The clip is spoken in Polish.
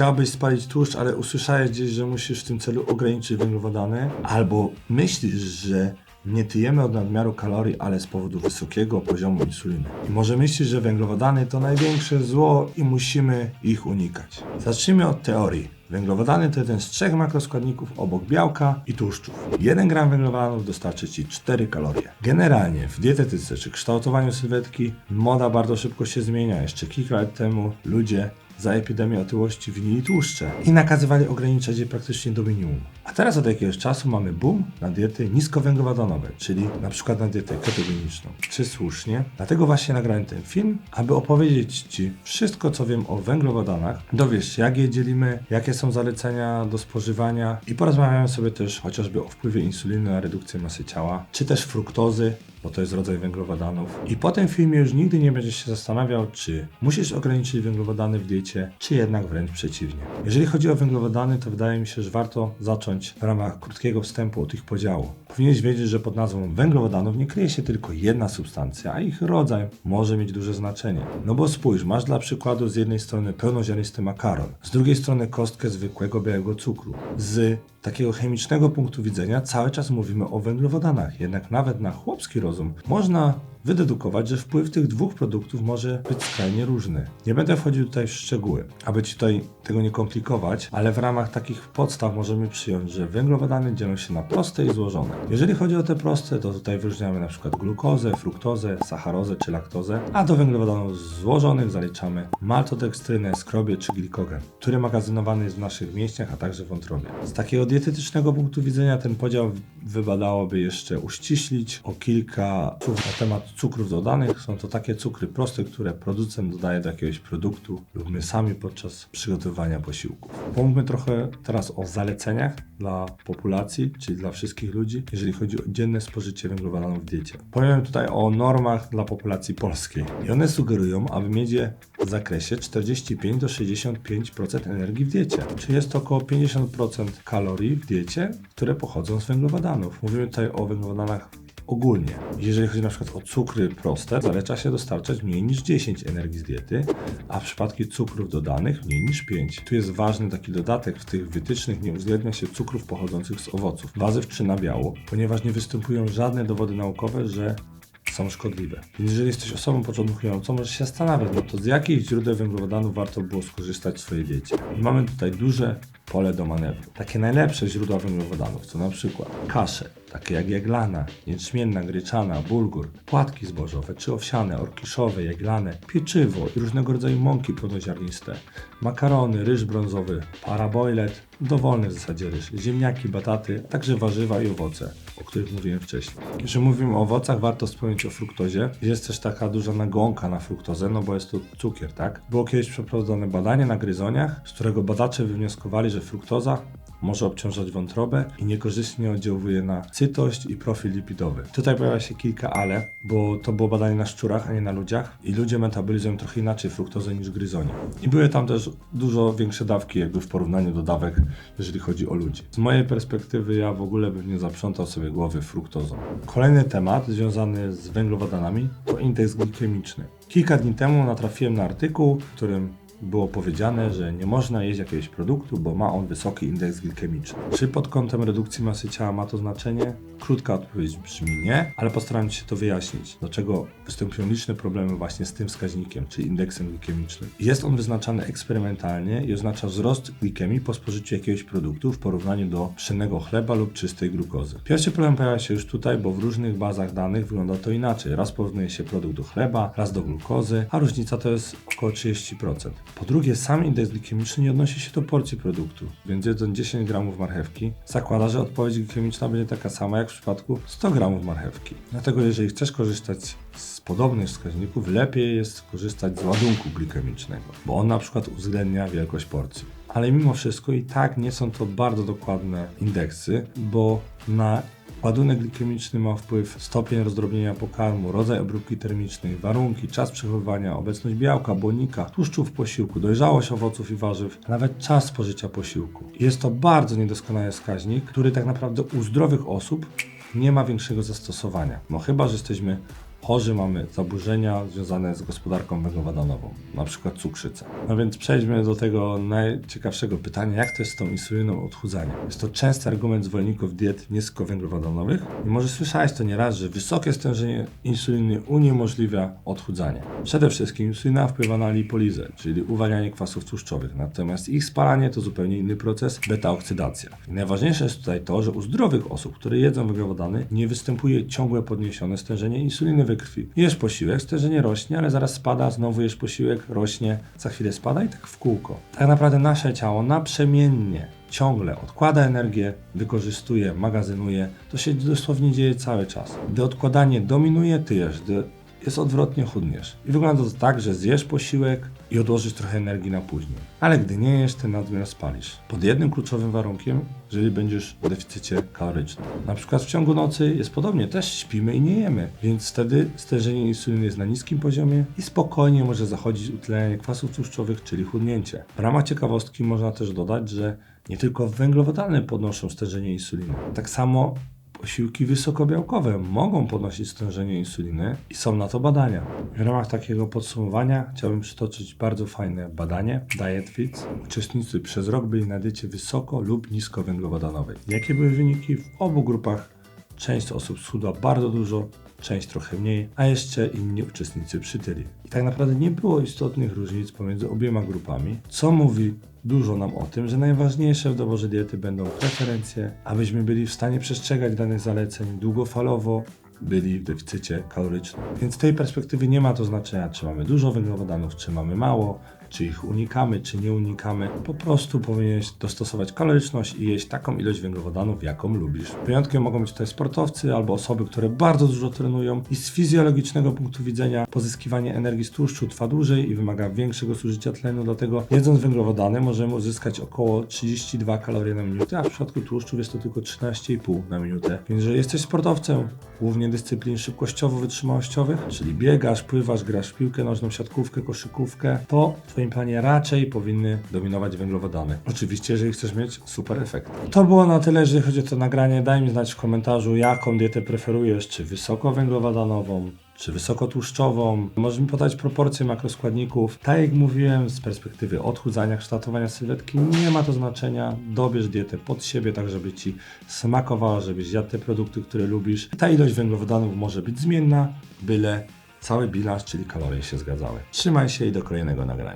Chciałbyś spalić tłuszcz, ale usłyszałeś gdzieś, że musisz w tym celu ograniczyć węglowodany, albo myślisz, że nie tyjemy od nadmiaru kalorii, ale z powodu wysokiego poziomu insuliny. I może myślisz, że węglowodany to największe zło i musimy ich unikać. Zacznijmy od teorii. Węglowodany to jeden z trzech makroskładników obok białka i tłuszczów. 1 gram węglowodanów dostarczy Ci 4 kalorie. Generalnie w dietetyce czy kształtowaniu sylwetki moda bardzo szybko się zmienia. Jeszcze kilka lat temu ludzie za epidemię otyłości winili tłuszcze i nakazywali ograniczać je praktycznie do minimum. A teraz od jakiegoś czasu mamy boom na diety niskowęglowodanowe, czyli na przykład na dietę ketogeniczną. Czy słusznie? Dlatego właśnie nagrałem ten film, aby opowiedzieć Ci wszystko, co wiem o węglowodanach. Dowiesz się, jak je dzielimy, jakie są zalecenia do spożywania i porozmawiamy sobie też chociażby o wpływie insuliny na redukcję masy ciała, czy też fruktozy, bo to jest rodzaj węglowodanów. I po tym filmie już nigdy nie będziesz się zastanawiał, czy musisz ograniczyć węglowodany w diecie, czy jednak wręcz przeciwnie. Jeżeli chodzi o węglowodany, to wydaje mi się, że warto zacząć w ramach krótkiego wstępu od ich podziału. Powinieneś wiedzieć, że pod nazwą węglowodanów nie kryje się tylko jedna substancja, a ich rodzaj może mieć duże znaczenie. No bo spójrz, masz dla przykładu z jednej strony pełnoziarnisty makaron, z drugiej strony kostkę zwykłego białego cukru. Z takiego chemicznego punktu widzenia cały czas mówimy o węglowodanach, jednak nawet na chłopski rozum można wydedukować, że wpływ tych dwóch produktów może być skrajnie różny. Nie będę wchodził tutaj w szczegóły, aby Ci tutaj tego nie komplikować, ale w ramach takich podstaw możemy przyjąć, że węglowodany dzielą się na proste i złożone. Jeżeli chodzi o te proste, to tutaj wyróżniamy na przykład glukozę, fruktozę, sacharozę czy laktozę, a do węglowodanów złożonych zaliczamy maltodekstrynę, skrobię czy glikogen, który magazynowany jest w naszych mięśniach, a także wątrobie. Z takiego dietetycznego punktu widzenia ten podział wypadałoby jeszcze uściślić o kilka słów na temat cukrów dodanych. Są to takie cukry proste, które producent dodaje do jakiegoś produktu lub my sami podczas przygotowywania posiłków. Pomówmy trochę teraz o zaleceniach dla populacji, czyli dla wszystkich ludzi, jeżeli chodzi o dzienne spożycie węglowodanów w diecie. Powiem tutaj o normach dla populacji polskiej. I one sugerują, aby mieć je w zakresie 45 do 65% energii w diecie. Czyli jest to około 50% kalorii w diecie, które pochodzą z węglowodanów. Mówimy tutaj o węglowodanach ogólnie. Jeżeli chodzi na przykład o cukry proste, zaleca się dostarczać mniej niż 10 energii z diety, a w przypadku cukrów dodanych mniej niż 5. Tu jest ważny taki dodatek, w tych wytycznych nie uwzględnia się cukrów pochodzących z owoców, warzyw czy nabiału, ponieważ nie występują żadne dowody naukowe, że są szkodliwe. Jeżeli jesteś osobą początkującą, możesz się zastanawiać, no to z jakich źródeł węglowodanów warto było skorzystać w swojej diecie. Mamy tutaj duże pole do manewru. Takie najlepsze źródła węglowodanów to na przykład kasze, takie jak jaglana, jęczmienna, gryczana, bulgur, płatki zbożowe czy owsiane, orkiszowe, jaglane, pieczywo i różnego rodzaju mąki pełnoziarniste, makarony, ryż brązowy, parabojlet, dowolny w zasadzie ryż, ziemniaki, bataty, także warzywa i owoce, o których mówiłem wcześniej. Jeżeli mówimy o owocach, warto wspomnieć o fruktozie. Jest też taka duża nagonka na fruktozę, no bo jest to cukier, tak? Było kiedyś przeprowadzone badanie na gryzoniach, z którego badacze wywnioskowali, że fruktoza może obciążać wątrobę i niekorzystnie oddziałuje na cytość i profil lipidowy. Tutaj pojawia się kilka ale, bo to było badanie na szczurach, a nie na ludziach i ludzie metabolizują trochę inaczej fruktozę niż gryzonie. I były tam też dużo większe dawki jakby w porównaniu do dawek, jeżeli chodzi o ludzi. Z mojej perspektywy ja w ogóle bym nie zaprzątał sobie głowy fruktozą. Kolejny temat związany z węglowodanami to indeks glikemiczny. Kilka dni temu natrafiłem na artykuł, w którym było powiedziane, że nie można jeść jakiegoś produktu, bo ma on wysoki indeks glikemiczny. Czy pod kątem redukcji masy ciała ma to znaczenie? Krótka odpowiedź brzmi nie, ale postaram się to wyjaśnić, dlaczego występują liczne problemy właśnie z tym wskaźnikiem, czyli indeksem glikemicznym. Jest on wyznaczany eksperymentalnie i oznacza wzrost glikemii po spożyciu jakiegoś produktu w porównaniu do pszennego chleba lub czystej glukozy. Pierwszy problem pojawia się już tutaj, bo w różnych bazach danych wygląda to inaczej. Raz porównuje się produkt do chleba, raz do glukozy, a różnica to jest około 30%. Po drugie, sam indeks glikemiczny nie odnosi się do porcji produktu, więc jedząc 10 gramów marchewki, zakłada, że odpowiedź glikemiczna będzie taka sama jak w przypadku 100 gramów marchewki. Dlatego jeżeli chcesz korzystać z podobnych wskaźników, lepiej jest korzystać z ładunku glikemicznego, bo on na przykład uwzględnia wielkość porcji. Ale mimo wszystko i tak nie są to bardzo dokładne indeksy, bo na Ładunek glikemiczny ma wpływ stopień rozdrobnienia pokarmu, rodzaj obróbki termicznej, warunki, czas przechowywania, obecność białka, błonnika, tłuszczów w posiłku, dojrzałość owoców i warzyw, a nawet czas spożycia posiłku. Jest to bardzo niedoskonały wskaźnik, który tak naprawdę u zdrowych osób nie ma większego zastosowania. No chyba, że jesteśmy chorzy, mamy zaburzenia związane z gospodarką węglowodanową, na przykład cukrzycę. No więc przejdźmy do tego najciekawszego pytania, jak to jest z tą insuliną odchudzania. Jest to częsty argument zwolenników diet niskowęglowodanowych i może słyszałeś to nieraz, że wysokie stężenie insuliny uniemożliwia odchudzanie. Przede wszystkim insulina wpływa na lipolizę, czyli uwalnianie kwasów tłuszczowych, natomiast ich spalanie to zupełnie inny proces, beta-oksydacja. I najważniejsze jest tutaj to, że u zdrowych osób, które jedzą węglowodany, nie występuje ciągłe podniesione stężenie insuliny we krwi. Jesz posiłek, stężenie rośnie, ale zaraz spada, znowu jesz posiłek, rośnie, za chwilę spada i tak w kółko. Tak naprawdę nasze ciało naprzemiennie ciągle odkłada energię, wykorzystuje, magazynuje. To się dosłownie dzieje cały czas. Gdy odkładanie dominuje, ty jesz. Gdy jest odwrotnie, chudniesz. I wygląda to tak, że zjesz posiłek i odłożysz trochę energii na później. Ale gdy nie jesz, ten nadmiar spalisz. Pod jednym kluczowym warunkiem, jeżeli będziesz w deficycie kalorycznym. Na przykład w ciągu nocy jest podobnie, też śpimy i nie jemy, więc wtedy stężenie insuliny jest na niskim poziomie i spokojnie może zachodzić utlenianie kwasów tłuszczowych, czyli chudnięcie. W ramach ciekawostki można też dodać, że nie tylko węglowodany podnoszą stężenie insuliny. Tak samo Posiłki wysokobiałkowe mogą podnosić stężenie insuliny i są na to badania. W ramach takiego podsumowania chciałbym przytoczyć bardzo fajne badanie Diet. Uczestnicy przez rok byli na diecie wysoko lub nisko węglowodanowej. Jakie były wyniki? W obu grupach część osób schudła bardzo dużo, część trochę mniej, a jeszcze inni uczestnicy przytyli. I tak naprawdę nie było istotnych różnic pomiędzy obiema grupami, co mówi dużo nam o tym, że najważniejsze w doborze diety będą preferencje, abyśmy byli w stanie przestrzegać danych zaleceń długofalowo, byli w deficycie kalorycznym. Więc z tej perspektywy nie ma to znaczenia, czy mamy dużo węglowodanów, czy mamy mało, czy ich unikamy, czy nie unikamy. Po prostu powinieneś dostosować kaloryczność i jeść taką ilość węglowodanów, jaką lubisz. Wyjątkiem mogą być tutaj sportowcy albo osoby, które bardzo dużo trenują i z fizjologicznego punktu widzenia pozyskiwanie energii z tłuszczu trwa dłużej i wymaga większego zużycia tlenu, dlatego jedząc węglowodany możemy uzyskać około 32 kalorie na minutę, a w przypadku tłuszczów jest to tylko 13,5 na minutę. Więc jeżeli jesteś sportowcem, głównie dyscyplin szybkościowo-wytrzymałościowych, czyli biegasz, pływasz, grasz w piłkę nożną, siatkówkę, koszykówkę, to w Twoim planie raczej powinny dominować węglowodany. Oczywiście, jeżeli chcesz mieć super efekt. To było na tyle, jeżeli chodzi o to nagranie. Daj mi znać w komentarzu, jaką dietę preferujesz, czy wysokowęglowodanową, czy wysokotłuszczową. Możesz mi podać proporcje makroskładników. Tak jak mówiłem, z perspektywy odchudzania, kształtowania sylwetki, nie ma to znaczenia. Dobierz dietę pod siebie, tak żeby Ci smakowała, żebyś jadł te produkty, które lubisz. Ta ilość węglowodanów może być zmienna, byle cały bilans, czyli kalorie się zgadzały. Trzymaj się i do kolejnego nagrania.